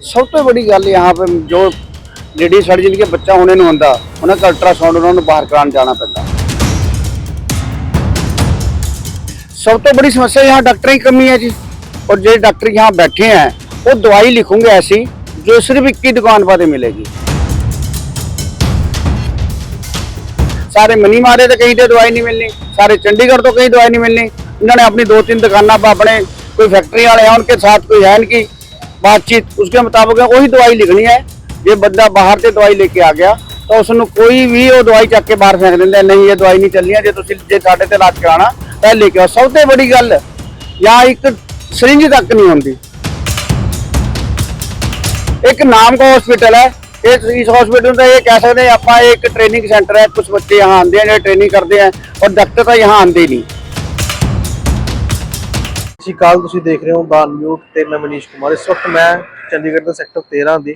सब तो बड़ी गल यहाँ पे जो लेडीज साड़ी जिनके बच्चा होने नहीं होता उन्हें अल्ट्रासाउंड उन्होंने बाहर कराने जाना पैंता सब तो बड़ी समस्या यहाँ डॉक्टर की कमी है जी और जो डॉक्टर यहाँ बैठे हैं वो दवाई लिखूंगे ऐसी जो सिर्फ एक ही दुकान पर मिलेगी सारे मनी मारे तो कहीं तो दवाई नहीं मिलनी सारे चंडीगढ़ तो कहीं दवाई नहीं मिलनी इन्होंने अपनी दो तीन दुकाना पर अपने कोई फैक्ट्री वाले हैं उनके साथ कोई है इनकी बातचीत उसके मुताबिक वही दवाई लिखनी है ਜੇ ਬੰਦਾ ਬਾਹਰ ਤੇ ਦਵਾਈ ਲੈ ਕੇ ਆ ਗਿਆ ਤਾਂ ਉਸ ਨੂੰ ਕੋਈ ਵੀ ਉਹ ਦਵਾਈ ਚੱਕ ਕੇ ਬਾਹਰ ਫੈਂਕ ਦਿੰਦਾ ਨਹੀਂ ਇਹ ਦਵਾਈ ਨਹੀਂ ਚੱਲਣੀ ਹੈ ਜੇ ਤੁਸੀਂ ਜੇ ਸਾਡੇ ਤੇ ਇਲਾਜ ਕਰਾਣਾ ਤਾਂ ਲੈ ਕੇ ਆਓ ਸਭ ਤੋਂ ਵੱਡੀ ਗੱਲ ਜਾਂ ਇੱਕ ਸਰਿੰਜ ਤੱਕ ਨਹੀਂ ਹੁੰਦੀ ਇੱਕ ਨਾਮ ਦਾ ਹਸਪੀਟਲ ਹੈ ਇਸ ਇਸ ਹਸਪੀਟਲ ਦਾ ਇਹ ਕਹਿ ਸਕਦੇ ਹਾਂ ਆਪਾਂ ਇਹ ਇੱਕ ਟ੍ਰੇਨਿੰਗ ਸੈਂਟਰ ਹੈ ਕੁਝ ਬੱਚੇ यहाँ ਆਉਂਦੇ ਆ ਜਿਹੜੇ ਟ੍ਰੇਨਿੰਗ ਕਰਦੇ ਆ ਔਰ ਡਾਕਟਰ ਤਾਂ यहाँ ਆਉਂਦੇ ਨਹੀਂ ਸਤਿ ਸ਼੍ਰੀ ਅਕਾਲ ਤੁਸੀਂ ਦੇਖ ਰਹੇ ਹੋ ਦਾ ਨਿਊਜ਼ ਤੇ ਮੈਂ ਮਨੀਸ਼ ਕੁਮਾਰ ਇਸ ਵਕਤ ਮੈਂ ਚੰਡੀਗੜ੍ਹ ਦੇ ਸੈਕਟਰ 13 ਦੇ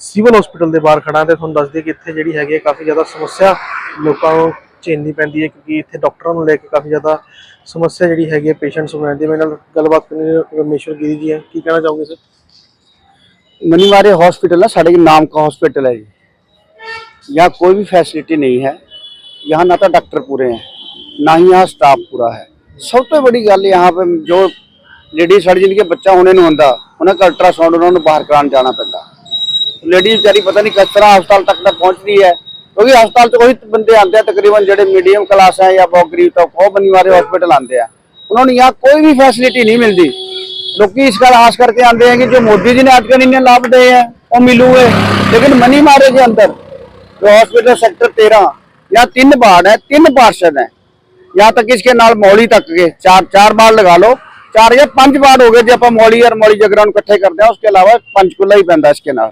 ਸਿਵਲ ਹਸਪੀਟਲ ਦੇ ਬਾਹਰ ਖੜਾ ਤੇ ਤੁਹਾਨੂੰ ਦੱਸ ਦਈਏ ਕਿ ਇੱਥੇ ਜਿਹੜੀ ਹੈਗੀ ਹੈ ਕਾਫੀ ਜ਼ਿਆਦਾ ਸਮੱਸਿਆ ਲੋਕਾਂ ਨੂੰ ਝੇਲਣੀ ਪੈਂਦੀ ਹੈ ਕਿਉਂਕਿ ਇੱਥੇ ਡਾਕਟਰਾਂ ਨੂੰ ਲੈ ਕੇ ਕਾਫੀ ਜ਼ਿਆਦਾ ਸਮੱਸਿਆ ਜਿਹੜੀ ਹੈਗੀ ਹੈ ਪੇਸ਼ੈਂਟਸ ਨੂੰ ਰਹਿੰਦੀ ਹੈ ਮੇਰੇ ਨਾਲ ਗੱਲਬਾਤ ਕਰਨੀ ਰਮੇਸ਼ਵਰ ਗਿਰੀ ਜੀ ਹੈ ਕੀ ਕਹਿਣਾ ਚਾਹੋਗੇ ਸਰ मनीवारे हॉस्पिटल है साढ़े नाम का हॉस्पिटल है ये यहाँ कोई भी फैसिलिटी नहीं है यहाँ ना तो डॉक्टर पूरे हैं ना ही यहाँ स्टाफ पूरा है ਸਭ ਤੋਂ ਵੱਡੀ ਗੱਲ ਯਹਾਂ ਪੇ ਜੋ ਲੇਡੀ ਸੜ ਜਿਨਕੇ ਬੱਚਾ ਹੋਣੇ ਨੂੰ ਹੁੰਦਾ, ਉਹਨਾਂ ਦਾ ਅਲਟਰਾਸਾਊਂਡ ਉਹਨਾਂ ਨੂੰ ਬਾਹਰ ਕਰਾਉਣ ਜਾਣਾ ਪੈਂਦਾ। ਲੇਡੀ ਵਿਚਾਰੀ ਪਤਾ ਨਹੀਂ ਕਿਸ ਤਰ੍ਹਾਂ ਹਸਪਤਾਲ ਤੱਕ ਤਾਂ ਪਹੁੰਚਦੀ ਹੈ, ਕਿਉਂਕਿ ਹਸਪਤਾਲ 'ਚ ਕੋਈ ਬੰਦੇ ਆਉਂਦੇ ਆ, ਤਕਰੀਬਨ ਜਿਹੜੇ ਮੀਡੀਅਮ ਕਲਾਸ ਹੈ ਜਾਂ ਬਹੁਤ ਗਰੀਬ ਤੋਂ ਬਹੁਤ ਬਣੀ ਵਾਲੇ ਆਉਂਦੇ ਆ। ਉਹਨਾਂ ਨੂੰ ਯਹਾਂ ਕੋਈ ਵੀ ਫੈਸਿਲਿਟੀ ਨਹੀਂ ਮਿਲਦੀ। ਲੋਕੀ ਇਸ ਗੱਲ ਆਸ ਕਰਕੇ ਆਉਂਦੇ ਆ ਕਿ ਜੋ ਮੋਦੀ ਜੀ ਨੇ ਅੱਜ ਕੱਲ੍ਹ ਇੰਨੇ ਲਾਭ ਦੇ ਆ ਉਹ ਮਿਲੂਗੇ, ਲੇਕਿਨ ਮਨੀ ਮਾਰੇ ਦੇ ਅੰਦਰ ਜੋ ਸੈਕਟਰ 13 ਜਾਂ ਤਿੰਨ ਬਾੜ ਹੈ, ਤਿੰਨ ਪਾਰਸ਼ਨ ਹੈ। ਜਾਂ ਤਾਂ या तक इसके नाल मौली तक के चार चार बार लगा लो चार या पांच बार हो गए जो आप मौली और मौली जगरा इकट्ठे करते हैं उसके अलावा पंचकूला ही पैदा इसके ਨਾਲ।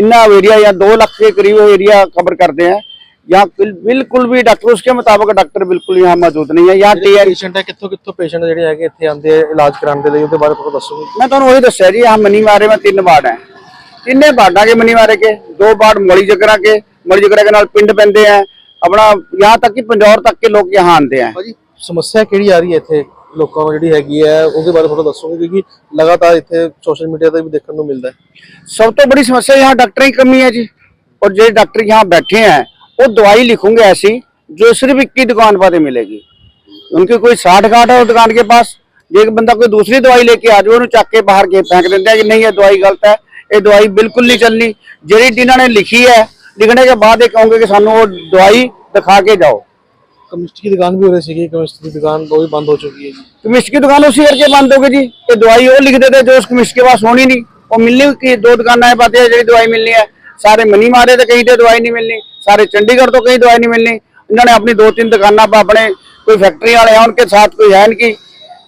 इन्ना ਏਰੀਆ ਜਾਂ दो ਲੱਖ ਦੇ ਕਰੀਬ ਏਰੀਆ ਕਵਰ ਕਰਦੇ हैं ਜਾਂ ਬਿਲਕੁਲ ਵੀ ਡਾਕਟਰ ਉਸਕੇ ਮੁਤਾਬਕ ਡਾਕਟਰ ਬਿਲਕੁਲ ਹੀ ਮੌਜੂਦ ਨਹੀਂ ਹੈ। ਜਾਂ टीआर ਪੇਸ਼ੈਂਟ ਹੈ ਕਿੱਥੋਂ ਕਿੱਥੋਂ ਪੇਸ਼ੈਂਟ ਜਿਹੜੇ ਹੈਗੇ ਇੱਥੇ ਆਉਂਦੇ ਆ ਇਲਾਜ ਕਰਾਉਣ ਦੇ ਲਈ ਉਹਦੇ ਬਾਰੇ ਤੁਹਾਨੂੰ ਦੱਸੋਗੇ ਮੈਂ ਤੁਹਾਨੂੰ ਉਹੀ ਦੱਸਿਆ ਜੀ ਆ ਮਨੀ ਮਾਰੇ ਮੈਂ ਤਿੰਨ ਵਾਰਡ ਹੈ। ਤਿੰਨੇ ਵਾਰਡਾਂ ਕੇ ਮਨੀ ਮਾਰੇ ਕੇ ਦੋ ਵਾਰਡ ਮੌਲੀ ਜਗਰਾ ਕੇ ਮੌਲੀ ਜਗਰਾ ਦੇ ਨਾਲ ਪਿੰਡ ਪੈਂਦੇ ਆ। अपना यहाँ तक कि पंजौर तक के लोग यहाँ आते हैं ਭਾਜੀ ਸਮੱਸਿਆ ਕਿਹੜੀ ਆ ਰਹੀ ਹੈ ਇੱਥੇ ਲੋਕਾਂ ਨੂੰ ਜਿਹੜੀ ਹੈਗੀ ਹੈ ਉਹਦੇ ਬਾਰੇ ਥੋੜਾ ਦੱਸੋਗੇ ਕਿਉਂਕਿ ਲਗਾਤਾਰ ਇੱਥੇ ਸੋਸ਼ਲ ਮੀਡੀਆ ਤੇ ਵੀ ਦੇਖਣ ਨੂੰ ਮਿਲਦਾ ਹੈ सब तो बड़ी समस्या यहाँ डॉक्टर की कमी है जी और जो डॉक्टर यहाँ बैठे हैं वो दवाई लिखूंगे ऐसी जो सिर्फ एक ही दुकान पर मिलेगी उनकी कोई साठ गांठ है उस दुकान के पास ਜੇ ਇੱਕ ਬੰਦਾ ਕੋਈ ਦੂਸਰੀ ਦਵਾਈ ਲੈ ਕੇ ਆ ਜਾਵੇ ਉਹਨੂੰ ਚੱਕ ਕੇ ਬਾਹਰ ਕੇ ਫੈਂਕ ਦਿੰਦੇ ਆ ਕਿ ਨਹੀਂ ਇਹ ਦਵਾਈ ਗਲਤ ਹੈ ਇਹ ਦਵਾਈ ਬਿਲਕੁਲ ਨਹੀਂ ਚੱਲਣੀ ਜਿਹੜੀ ਜਿਨ੍ਹਾਂ ਨੇ ਲਿਖੀ ਹੈ ਲਿਖਣੇ ਕੇ ਬਾਅਦ ਇਹ ਕਹੋਗੇ ਕਿ ਸਾਨੂੰ ਉਹ ਦਵਾਈ ਦਿਖਾ ਕੇ ਜਾਓ ਕਮਿਸਟ ਦੀ ਦੁਕਾਨ ਵੀ ਹੋ ਰਹੀ ਸੀਗੀ ਕਮਿਸਟ ਦੀ ਦੁਕਾਨ ਉਹ ਵੀ ਬੰਦ ਹੋ ਚੁੱਕੀ ਹੈ ਜੀ कमिस्ट की दुकान उसी करके बंद होगी जी ये दवाई वो लिख देते जो उस कमिस्ट के पास होनी नहीं वो मिलनी की दो दुकान है पाते जी दवाई मिलनी है सारे मनी मारे तो कहीं तो दवाई नहीं मिलनी सारे चंडीगढ़ तो कहीं दवाई नहीं मिलनी इन्होंने अपनी दो तीन दुकाना पर अपने कोई फैक्ट्री वाले हैं उनके साथ कोई है इनकी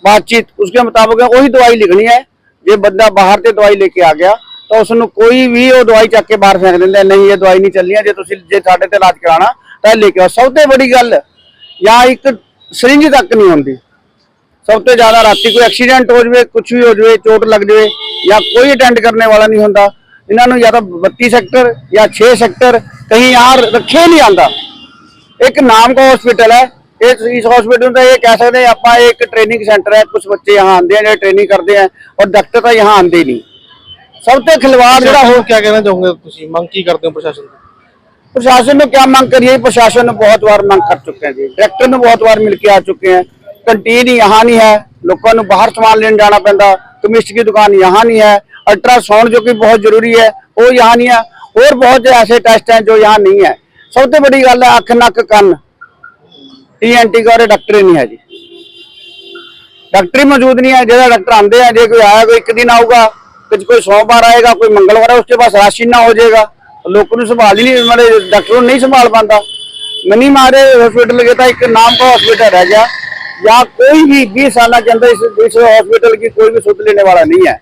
बातचीत उसके मुताबिक वही दवाई लिखनी है ਜੇ ਬੰਦਾ ਬਾਹਰ ਤੇ ਦਵਾਈ ਲੈ ਕੇ ਆ ਗਿਆ ਤਾਂ ਉਸ ਨੂੰ ਕੋਈ ਵੀ ਉਹ ਦਵਾਈ ਚੱਕ ਕੇ ਬਾਹਰ ਫੇਂਕ ਦਿੰਦਾ, ਨਹੀਂ, ਇਹ ਦਵਾਈ ਨਹੀਂ ਚੱਲਣੀ, ਜੇ ਤੁਸੀਂ ਜੇ ਸਾਡੇ ਤੇ ਇਲਾਜ ਕਰਾਣਾ ਤਾਂ ਲੈ ਕੇ ਆਓ। ਸਭ ਤੋਂ ਵੱਡੀ ਗੱਲ, ਜਾਂ ਇੱਕ ਸਰਿੰਜ ਤੱਕ ਨਹੀਂ ਹੁੰਦੀ। ਸਭ ਤੋਂ ਜ਼ਿਆਦਾ ਰਾਤੀ ਕੋਈ ਐਕਸੀਡੈਂਟ ਹੋ ਜਵੇ ਕੁਝ ਵੀ ਹੋ ਜਵੇ, ਚੋਟ ਲੱਗ ਜਵੇ, ਜਾਂ ਕੋਈ ਅਟੈਂਡ ਕਰਨੇ ਵਾਲਾ ਨਹੀਂ ਹੁੰਦਾ, ਇਹਨਾਂ ਨੂੰ ਜਾਂ ਤਾਂ 32 ਸੈਕਟਰ ਜਾਂ 6 ਸੈਕਟਰ ਕਹੀਂ ਯਾਰ ਰੱਖੇ ਨਹੀਂ ਆਂਦਾ ਇੱਕ ਨਾਮ ਕੋ ਹਸਪੀਟਲ ਹੈ, ਇਹ ਇਸ ਹਸਪੀਟਲ ਦਾ ਇਹ ਕਹਿ ਸਕਦੇ ਆਪਾਂ ਇੱਕ ਟ੍ਰੇਨਿੰਗ ਸੈਂਟਰ ਹੈ ਕੁਝ ਬੱਚੇ ਯਹਾਂ ਆਂਦੇ ਆ, ਜਿਹੜੇ ਟ੍ਰੇਨਿੰਗ ਕਰਦੇ ਆ, ਔਰ ਡਾਕਟਰ ਤਾਂ ਯਹਾਂ ਆਂਦੇ ਨਹੀਂ। ਸਭ ਤੋਂ ਖਿਲਵਾੜ ਜਿਹੜਾ ਹੋ ਹੋਰ ਕੀ ਕਹਿਣਾ ਚਾਹੋਗੇ ਤੁਸੀਂ ਮੰਗ ਕੀ ਕਰਦੇ ਹੋ ਪ੍ਰਸ਼ਾਸਨ ਤੋਂ प्रशासन ने क्या मांग करी है प्रशासन ने बहुत बार मांग कर चुके हैं जी डायरेक्टर ने बहुत बार मिलके आ चुके हैं कंटीन यहाँ नहीं है लोगों ने बाहर सामान लेने जाना पैंदा कमिस्ट की दुकान यहाँ नहीं है अल्ट्रासाउंड जो कि बहुत जरूरी है वो यहाँ नहीं है और बहुत ऐसे टेस्ट हैं जो यहाँ नहीं है सब तो बड़ी गल है अख नक कन टी एन टी का डॉक्टर ही नहीं है जी डॉक्टर ही मौजूद नहीं है जो डॉक्टर आते हैं जो कोई आया कोई एक दिन आऊगा कोई सोमवार आएगा, कोई मंगलवार है, उसके पास राशि ना हो जाएगा। लोगों ने संभाल ही नहीं मारे डॉक्टर नहीं संभाल पाता। मनी मारे हॉस्पिटल के था, एक नाम का हॉस्पिटल रह गया। यहाँ कोई भी बीस साल के अंदर इस इस हॉस्पिटल की कोई भी सुध लेने वाला नहीं है।